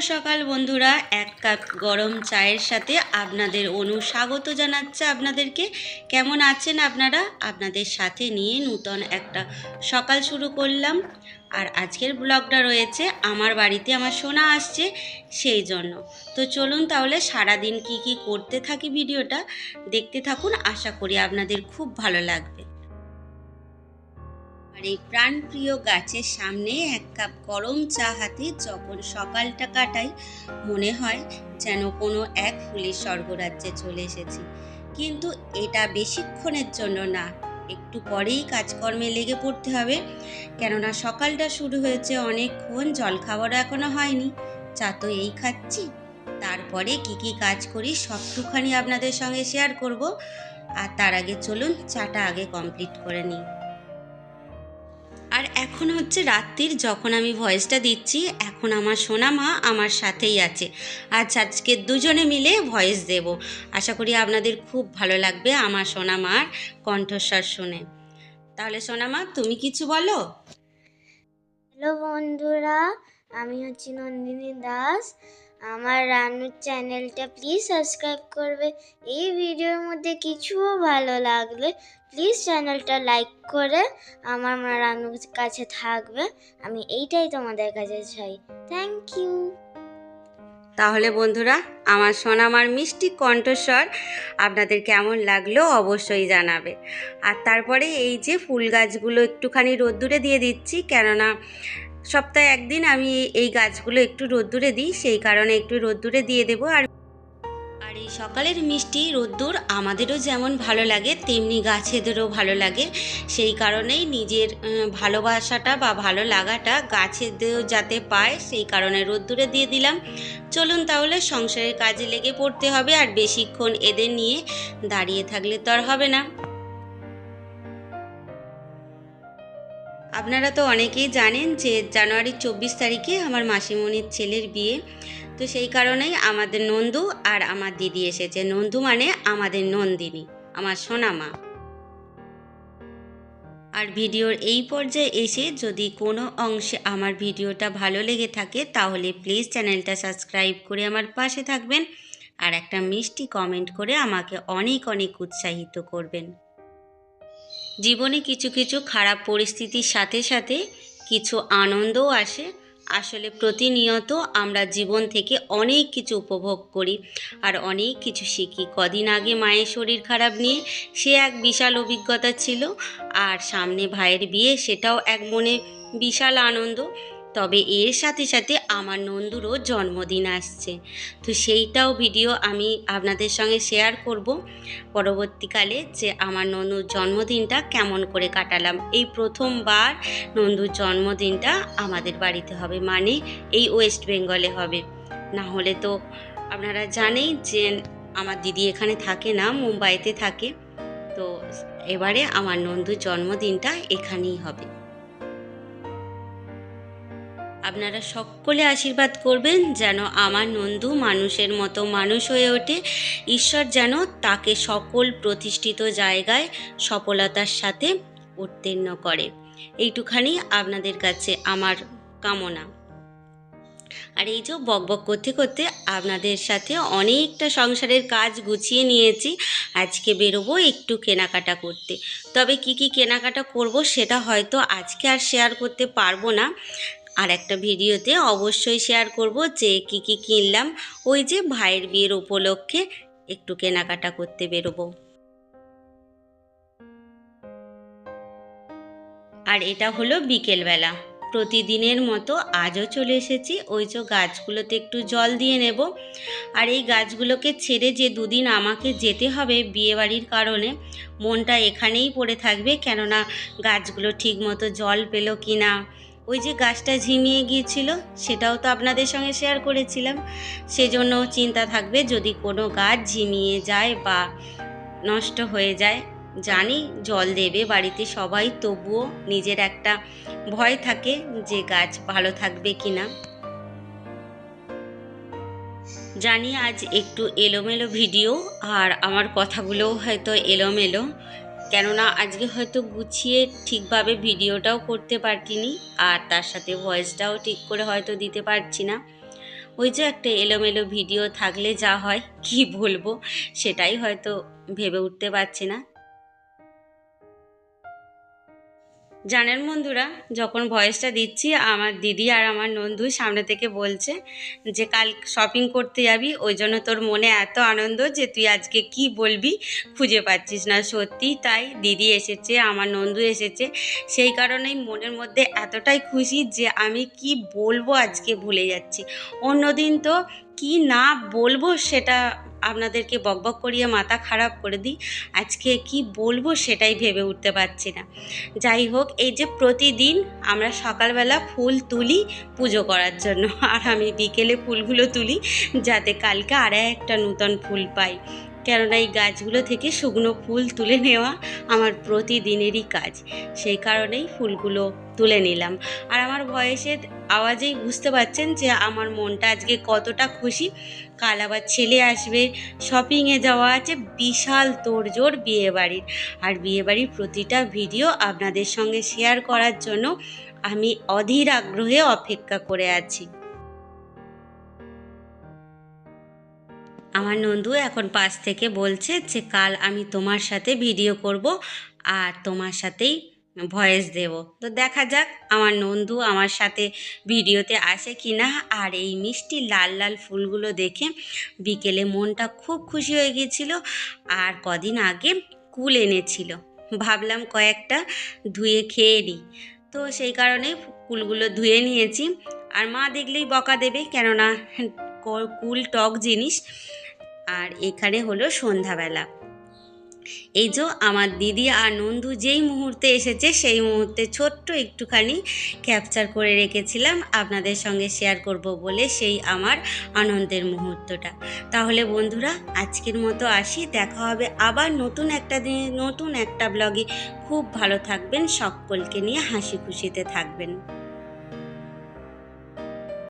সকাল বন্ধুরা, এক কাপ গরম চায়ের সাথে আপনাদের অনু স্বাগত জানাচ্ছে আপনাদেরকে। কেমন আছেন আপনারা? আপনাদের সাথে নিয়ে নূতন একটা সকাল শুরু করলাম। আর আজকের ব্লগটা রয়েছে, আমার বাড়িতে আমার সোনা আসছে, সেই জন্য। তো চলুন তাহলে সারাদিন কি কি করতে থাকি ভিডিওটা দেখতে থাকুন, আশা করি আপনাদের খুব ভালো লাগবে। আর এই প্রাণপ্রিয় গাছের সামনে এক কাপ গরম চা হাতে যখন সকালটা কাটাই, মনে হয় যেন কোনো এক ফুলের স্বর্গরাজ্যে চলে এসেছি। কিন্তু এটা বেশিক্ষণের জন্য না, একটু পরেই কাজকর্মে লেগে পড়তে হবে। কেননা সকালটা শুরু হয়েছে অনেকক্ষণ জলখাবারও এখনও হয়নি। চা তো এই খাচ্ছি। তারপরে কি কি কাজ করি সবটুখানি আপনাদের সঙ্গে শেয়ার করব। আর তার আগে চলুন, চাটা আগে কমপ্লিট করে নিই। আর এখন হচ্ছে রাত্রির, যখন আমি ভয়েসটা দিচ্ছি, এখন আমার সোনা মা আমার সাথেই আছে। আজ আজকে দুজনে মিলে ভয়েস দেব। আশা করি আপনাদের খুব ভালো লাগবে আমার সোনা মার কণ্ঠস্বর শুনে। তাহলে সোনা মা তুমি কিছু বলো? হ্যালো বন্ধুরা, আমি হচ্ছি নন্দিনী দাস। আমার রান্নার চ্যানেলটা প্লিজ সাবস্ক্রাইব করবে। এই ভিডিওর মধ্যে কিছুও ভালো লাগলে প্লিজ চ্যানেলটা লাইক করে আমার মা রান্নুর কাছে থাকবে। আমি এইটাই তোমাদের কাছে চাই। থ্যাংক ইউ তাহলে বন্ধুরা, আমার সোনামার মিষ্টি কণ্ঠস্বর আপনাদের কেমন লাগল অবশ্যই জানাবে। আর তারপরে এই যে ফুল গাছগুলো একটুখানি রোদ্দুরে দিয়ে দিচ্ছি, কেননা সপ্তাহে একদিন আমি এই গাছগুলো একটু রোদ্দুরে দিই, সেই কারণে একটু রোদ্দুরে দিয়ে দেবো আর আর এই সকালের মিষ্টি রোদ্দুর আমাদেরও যেমন ভালো লাগে, তেমনি গাছেদেরও ভালো লাগে। সেই কারণেই নিজের ভালোবাসাটা বা ভালো লাগাটা গাছেদেরও যাতে পায়, সেই কারণে রোদ্দুরে দিয়ে দিলাম। চলুন তাহলে সংসারের কাজে লেগে পড়তে হবে আর বেশিক্ষণ এদের নিয়ে দাঁড়িয়ে থাকলে তো আর হবে না। আপনারা তো অনেকেই জানেন যে জানুয়ারির চব্বিশ তারিখে আমার মাসিমণির ছেলের বিয়ে। তো সেই কারণেই আমাদের নন্দু আর আমার দিদি এসেছে। নন্দু মানে আমাদের নন্দিনী, আমার সোনামা। আর ভিডিওর এই পর্যায়ে এসে যদি কোনো অংশে আমার ভিডিওটা ভালো লেগে থাকে, তাহলে প্লিজ চ্যানেলটা সাবস্ক্রাইব করে আমার পাশে থাকবেন। আর একটা মিষ্টি কমেন্ট করে আমাকে অনেক অনেক উৎসাহিত করবেন। জীবনে কিছু কিছু খারাপ পরিস্থিতির সাথে সাথে কিছু আনন্দও আসে। আসলে প্রতিনিয়ত আমরা জীবন থেকে অনেক কিছু উপভোগ করি আর অনেক কিছু শিখি। কদিন আগে মায়ের শরীর খারাপ নিয়ে সে এক বিশাল অভিজ্ঞতা ছিল আর সামনে ভাইয়ের বিয়ে সেটাও এক মনে বিশাল আনন্দ। তবে এর সাথে সাথে আমার নন্দুরও জন্মদিন আসছে। তো সেইটাও ভিডিও আমি আপনাদের সঙ্গে শেয়ার করব। পরবর্তীকালে যে আমার নন্দুর জন্মদিনটা কেমন করে কাটালাম, এই প্রথমবার নন্দুর জন্মদিনটা আমাদের বাড়িতে হবে। মানে এই ওয়েস্ট বেঙ্গলে হবে। না হলে তো আপনারা জানেই যে আমার দিদি এখানে থাকে না, মুম্বাইতে থাকে। তো এবারে আমার নন্দুর জন্মদিনটা এখানেই হবে। আপনারা সকলে আশীর্বাদ করবেন যেন আমার নন্দু মানুষের মতো মানুষ হয়ে ওঠে। ঈশ্বর যেন তাকে সকল প্রতিষ্ঠিত জায়গায় সফলতার সাথে উত্তীর্ণ করে। এইটুখানি আপনাদের কাছে আমার কামনা। আর এই যে বকবক করতে করতে আপনাদের সাথে অনেকটা সংসারের কাজ গুছিয়ে নিয়েছি। আজকে বেরোবো একটু কেনাকাটা করতে। তবে কি কি কেনাকাটা করব সেটা হয়তো আজকে আর শেয়ার করতে পারব না। আর একটা ভিডিওতে অবশ্যই শেয়ার করব যে কি কি কিনলাম ওই যে ভাইয়ের বিয়ের উপলক্ষে একটু কেনাকাটা করতে বেরোবো। আর এটা হলো বিকেলবেলা। প্রতিদিনের মতো আজও চলে এসেছি। ওই যে গাছগুলোতে একটু জল দিয়ে নেব। আর এই গাছগুলোকে ছেড়ে যে দুদিন আমাকে যেতে হবে বিয়েবাড়ির কারণে, মনটা এখানেই পড়ে থাকবে। কেননা গাছগুলো ঠিক মতো জল পেল কি না ওই যে গাছটা ঝিমিয়ে গিয়েছিল, সেটাও তো আপনাদের সঙ্গে শেয়ার করেছিলাম। সেজন্য চিন্তা থাকবে যদি কোনো গাছ ঝিমিয়ে যায় বা নষ্ট হয়ে যায়, জানি জল দেবে বাড়িতে সবাই, তবুও নিজের একটা ভয় থাকে যে গাছ ভালো থাকবে কি না জানি আজ একটু এলোমেলো ভিডিও, আর আমার কথাগুলোও হয়তো এলোমেলো। কেননা আজকে হয়তো গুছিয়ে ঠিকভাবে ভিডিওটাও করতে পারতিনি আর তার সাথে ভয়েসটাও ঠিক করে হয়তো দিতে পারছি না। ওই যে একটা এলোমেলো ভিডিও থাকলে যা হয়, কি বলব? সেটাই হয়তো ভেবে উঠতে পারছি না। জানেন বন্ধুরা, যখন ভয়েসটা দিচ্ছি, আমার দিদি আর আমার নন্দু সামনে থেকে বলছে যে, কাল শপিং করতে যাবি, ওই জন্য তোর মনে এত আনন্দ যে, তুই আজকে কি বলবি খুঁজে পাচ্ছিস না। সত্যি তাই দিদি এসেছে, আমার নন্দু এসেছে। সেই কারণেই মনের মধ্যে এতটাই খুশি যে, আমি কি বলব আজকে ভুলে যাচ্ছি। অন্যদিন তো কি না বলব সেটা আপনাদেরকে বকবক করিয়ে মাথা খারাপ করে দিই। আজকে কি বলব সেটাই ভেবে উঠতে পারছি না। যাই হোক, এই যে প্রতিদিন আমরা সকালবেলা ফুল তুলি পুজো করার জন্য, আর আমি বিকেলে ফুলগুলো তুলি যাতে কালকে আর একটা নূতন ফুল পাই। কেননা এই গাছগুলো থেকে শুকনো ফুল তুলে নেওয়া আমার প্রতিদিনেরই কাজ। সেই কারণেই ফুলগুলো তুলে নিলাম। আর আমার ভয়েসের আওয়াজেই বুঝতে পারছেন যে আমার মনটা আজকে কতটা খুশি। কাল আবার ছেলে আসবে, শপিংয়ে যাওয়া আছে, বিশাল তোড়জোড় বিয়েবাড়ির। আর বিয়েবাড়ির প্রতিটা ভিডিও আপনাদের সঙ্গে শেয়ার করার জন্য আমি অধীর আগ্রহে অপেক্ষা করে আছি। আমার নন্দু এখন পাশ থেকে বলছে যে, কাল আমি তোমার সাথে ভিডিও করব আর তোমার সাথেই ভয়েস দেব। তো দেখা যাক আমার নন্দু আমার সাথে ভিডিওতে আসে কি না আর এই মিষ্টি লাল লাল ফুলগুলো দেখে বিকেলে মনটা খুব খুশি হয়ে গিয়েছিল আর কদিন আগে কুল এনেছিল। ভাবলাম কয়েকটা ধুয়ে খেয়ে নিই। তো সেই কারণে কুলগুলো ধুয়ে নিয়েছি। আর মা দেখলেই বকা দেবে কেননা কুল টক জিনিস। আর এখানে হলো সন্ধ্যাবেলা। এই যে আমার দিদি আর নন্দু যেই মুহূর্তে এসেছে সেই মুহূর্তে ছোট্ট একটুখানি ক্যাপচার করে রেখেছিলাম আপনাদের সঙ্গে শেয়ার করব বলে সেই আমার আনন্দের মুহূর্তটা। তাহলে বন্ধুরা, আজকের মতো আসি। দেখা হবে আবার নতুন একটা দিনে, নতুন একটা ব্লগে খুব ভালো থাকবেন, সকলকে নিয়ে হাসি খুশিতে থাকবেন।